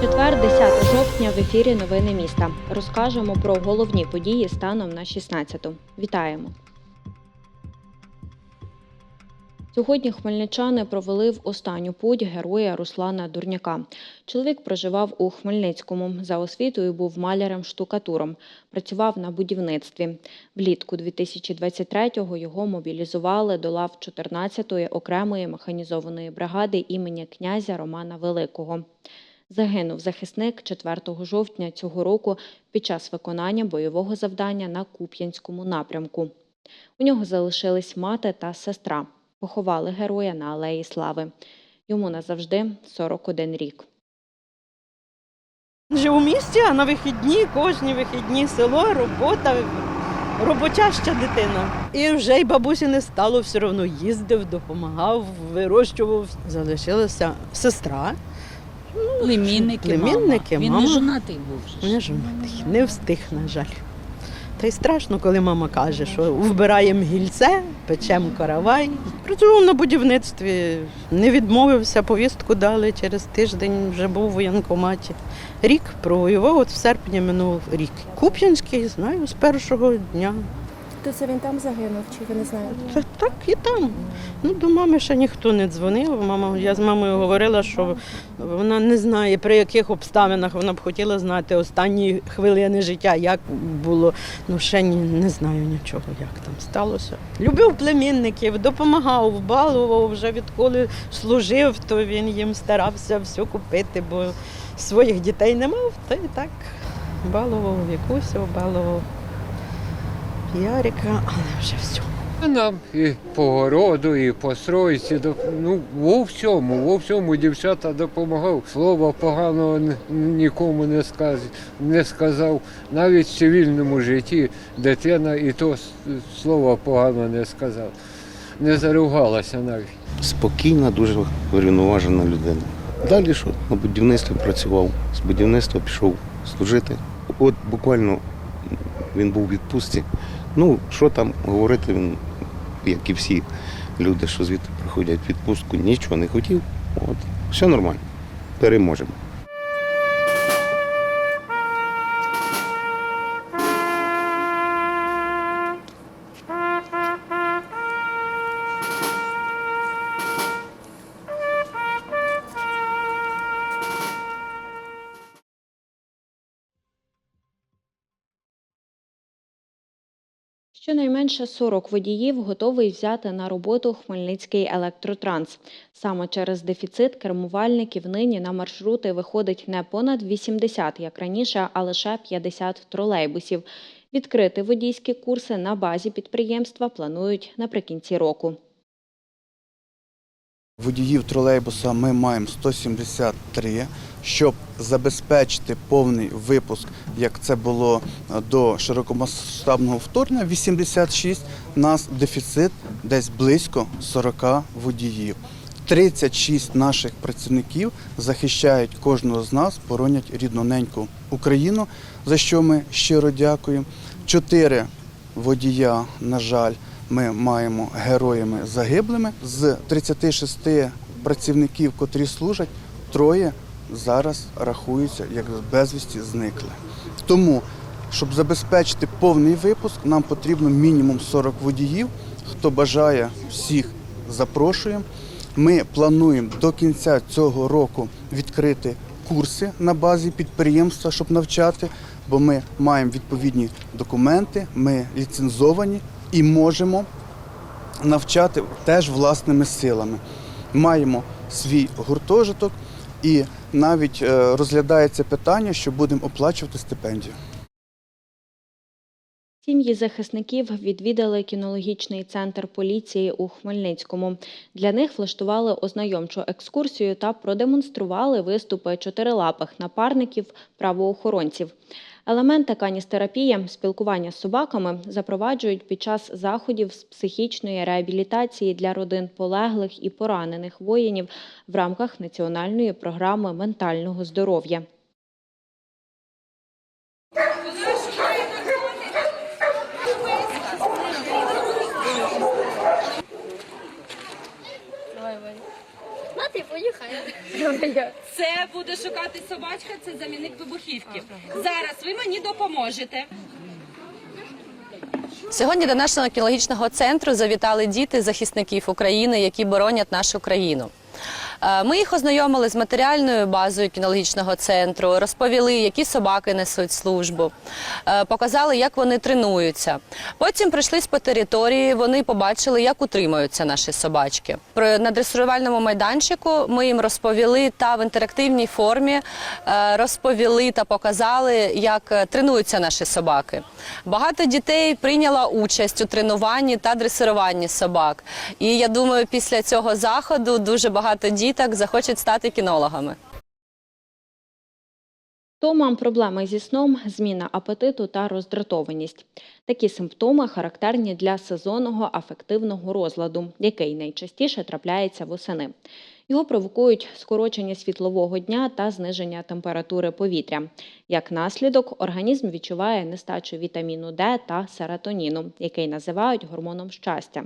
Четвер, 10 жовтня в ефірі Новини міста. Розкажемо про головні події станом на 16-ту. Вітаємо. Сьогодні хмельничани провели в останню путь героя Руслана Дурняка. Чоловік проживав у Хмельницькому. За освітою був малярем-штукатуром. Працював на будівництві. Влітку 2023-го його мобілізували до лав 14-ї окремої механізованої бригади імені князя Романа Великого. Загинув захисник 4 жовтня цього року під час виконання бойового завдання на Куп'янському напрямку. У нього залишились мати та сестра. Поховали героя на Алеї Слави. Йому назавжди 41 рік. Живу в місті, а на вихідні, кожні вихідні село, робота, робочаща дитина. І вже й бабусі не стало, все одно їздив, допомагав, вирощував. Залишилася сестра. Племінники, Племінники, мама. Він мама. не жонатий був. же ж. Не жонатий, не встиг, на жаль. Та й страшно, коли мама каже, що вбираємо гільце, печемо каравай. Працював на будівництві, не відмовився, повістку дали через тиждень, вже був у воєнкоматі. Рік провоював, от в серпні минув рік. Куп'янський, знаю, з першого дня. То це він там загинув, чи ви не знаєте? Та так і там. Ну, до мами ще ніхто не дзвонив. Мама, я з мамою говорила, що вона не знає, при яких обставинах вона б хотіла знати останні хвилини життя, як було. Ну, ще ні, не знаю нічого, як там сталося. Любив племінників, допомагав, балував, вже відколи служив, то він їм старався все купити, бо своїх дітей не мав, та й так балував Вікусю, балував Ярика, але вже все. Нам і по городу, і по стройці, ну, во всьому, во всьому дівчата допомагав. Слова поганого нікому не, сказ, не сказав. Навіть в цивільному житті дитина і то слова погано не сказав. Не заругалася навіть. спокійна, дуже врівноважена людина. Далі що? На будівництві працював, з будівництва пішов служити. От буквально він був у відпустці. Ну, що там говорити, він, як і всі люди, що звідти приходять в відпустку, нічого не хотів. От, все нормально. Переможемо. Щонайменше 40 водіїв готовий взяти на роботу Хмельницький електротранс. Саме через дефіцит кермувальників нині на маршрути виходить не понад 80, як раніше, а лише 50 тролейбусів. Відкрити водійські курси на базі підприємства планують наприкінці року. Водіїв тролейбуса ми маємо 173, щоб забезпечити повний випуск, як це було е, до широкомасштабного вторгнення, 86, у нас дефіцит десь близько 40 водіїв. 36 наших працівників захищають кожного з нас, боронять рідноненьку Україну, за що ми щиро дякуємо. Чотири водія, на жаль, ми маємо героями загиблими. З 36 працівників, котрі служать, троє зараз рахуються як безвісті зникли. Тому, щоб забезпечити повний випуск, нам потрібно мінімум 40 водіїв. Хто бажає, всіх запрошуємо. Ми плануємо до кінця цього року відкрити курси на базі підприємства, щоб навчати, бо ми маємо відповідні документи, ми ліцензовані і можемо навчати теж власними силами. Маємо свій гуртожиток і навіть е, розглядається питання, що будемо оплачувати стипендію. Сім'ї захисників відвідали кінологічний центр поліції у Хмельницькому. Для них влаштували ознайомчу екскурсію та продемонстрували виступи чотирилапих напарників правоохоронців. Елементи каністерапії, спілкування з собаками запроваджують під час заходів з психічної реабілітації для родин полеглих і поранених воїнів в рамках національної програми ментального здоров'я. Це буде шукати собачка, це замінник вибухівки. Зараз ви мені допоможете. Сьогодні до нашого кінологічного центру завітали діти захисників України, які боронять нашу країну. Е, Ми їх ознайомили з матеріальною базою кінологічного центру, розповіли, які собаки несуть службу, е, показали, як вони тренуються. Потім прийшлись по території, вони побачили, як утримуються наші собачки. На дресирувальному майданчику ми їм розповіли та в інтерактивній формі е, розповіли та показали, як тренуються наші собаки. Багато дітей прийняло участь у тренуванні та дресируванні собак. І я думаю, після цього заходу дуже багато діток захочуть стати кінологами. Хто мав проблеми зі сном, зміна апетиту та роздратованість. Такі симптоми характерні для сезонного афективного розладу, який найчастіше трапляється восени. Його провокують скорочення світлового дня та зниження температури повітря. Як наслідок, організм відчуває нестачу вітаміну Д та серотоніну, який називають гормоном щастя.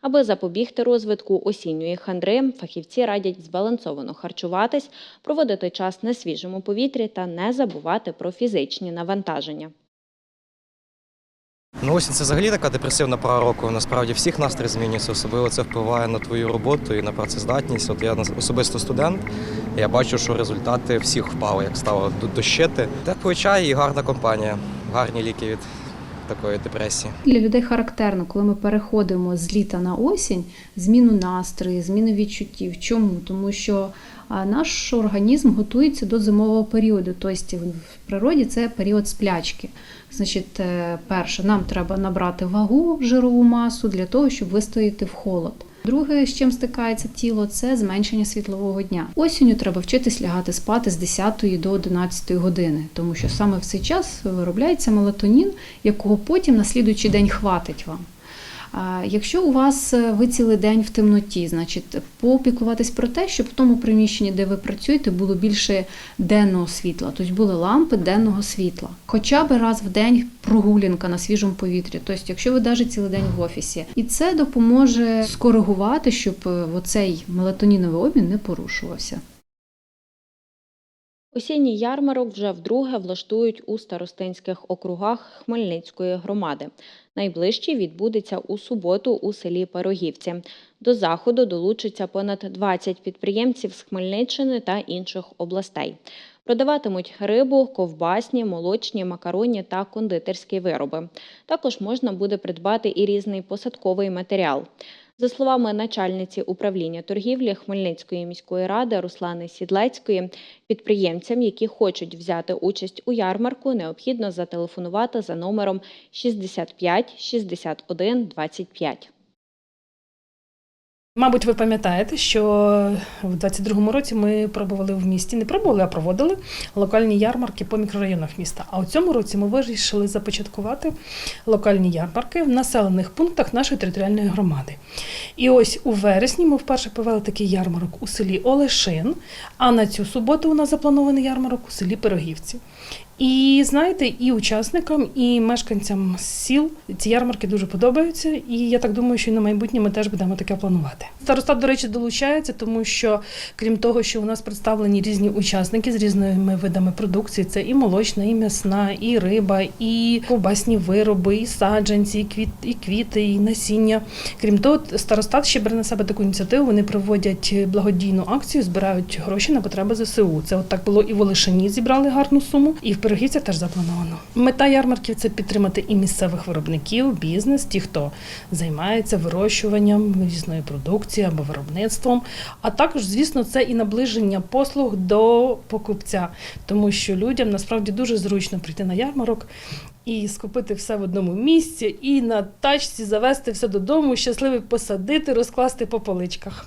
Аби запобігти розвитку осінньої хандри, фахівці радять збалансовано харчуватись, проводити час на свіжому повітрі та не забувати про фізичні навантаження. Ну, осінь це взагалі така депресивна пора року. Насправді всіх настрій змінюється, особливо це впливає на твою роботу і на працездатність. От я особисто студент, я бачу, що результати всіх впали, як стало дощити. Теплий чай і гарна компанія, гарні ліки від такої депресії. Для людей характерно, коли ми переходимо з літа на осінь, зміну настрою, зміну відчуттів. Чому? Тому що а, наш організм готується до зимового періоду. Тобто в природі це період сплячки. Значить, е, перше, нам треба набрати вагу, жирову масу для того, щоб вистояти в холод. Друге, з чим стикається тіло, це зменшення світлового дня. Осінню треба вчитись лягати спати з 10 до 11 години, тому що саме в цей час виробляється мелатонін, якого потім на слідуючий день хватить вам. Якщо у вас е, ви цілий день в темноті, значить попіклуватись про те, щоб в тому приміщенні, де ви працюєте, було більше денного світла, тобто були лампи денного світла. Хоча б раз в день прогулянка на свіжому повітрі. Тобто, якщо ви навіть цілий день в офісі, і це допоможе скоригувати, щоб е, оцей мелатоніновий обмін не порушувався. Осінній ярмарок вже вдруге влаштують у старостинських округах Хмельницької громади. Найближчий відбудеться у суботу у селі Пирогівці. До заходу долучиться понад 20 підприємців з Хмельниччини та інших областей. Продаватимуть рибу, ковбасні, молочні, макаронні та кондитерські вироби. Також можна буде придбати і різний посадковий матеріал. За словами начальниці управління торгівлі Хмельницької міської ради Руслани Сідлецької, підприємцям, які хочуть взяти участь у ярмарку, необхідно зателефонувати за номером 65 61 25. Мабуть, ви пам'ятаєте, що в 22-му році ми пробували в місті, не пробували, а проводили локальні ярмарки по мікрорайонах міста. А у цьому році ми вирішили започаткувати локальні ярмарки в населених пунктах нашої територіальної громади. І ось у вересні ми вперше провели такий ярмарок у селі Олешин, а на цю суботу у нас запланований ярмарок у селі Пирогівці. І знаєте, і учасникам, і мешканцям сіл ці ярмарки дуже подобаються. І я так думаю, що і на майбутнє ми теж будемо таке планувати. Старостат, до речі, долучається, тому що крім того, що у нас представлені різні учасники з різними видами продукції, це і молочна, і м'ясна, і риба, і ковбасні вироби, і саджанці, і квіт, і квіти, і насіння. Крім того, старостат ще бере на себе таку ініціативу. Вони проводять благодійну акцію, збирають гроші на потреби ЗСУ. Це от так було і в Олешині зібрали гарну суму, і в Пирогівцях теж заплановано. Мета ярмарків це підтримати і місцевих виробників, бізнес, ті, хто займається вирощуванням різної продукції або виробництвом. А також, звісно, це і наближення послуг до покупця, тому що людям насправді дуже зручно прийти на ярмарок. І скупити все в одному місці, і на тачці завести все додому, щасливий посадити, розкласти по поличках.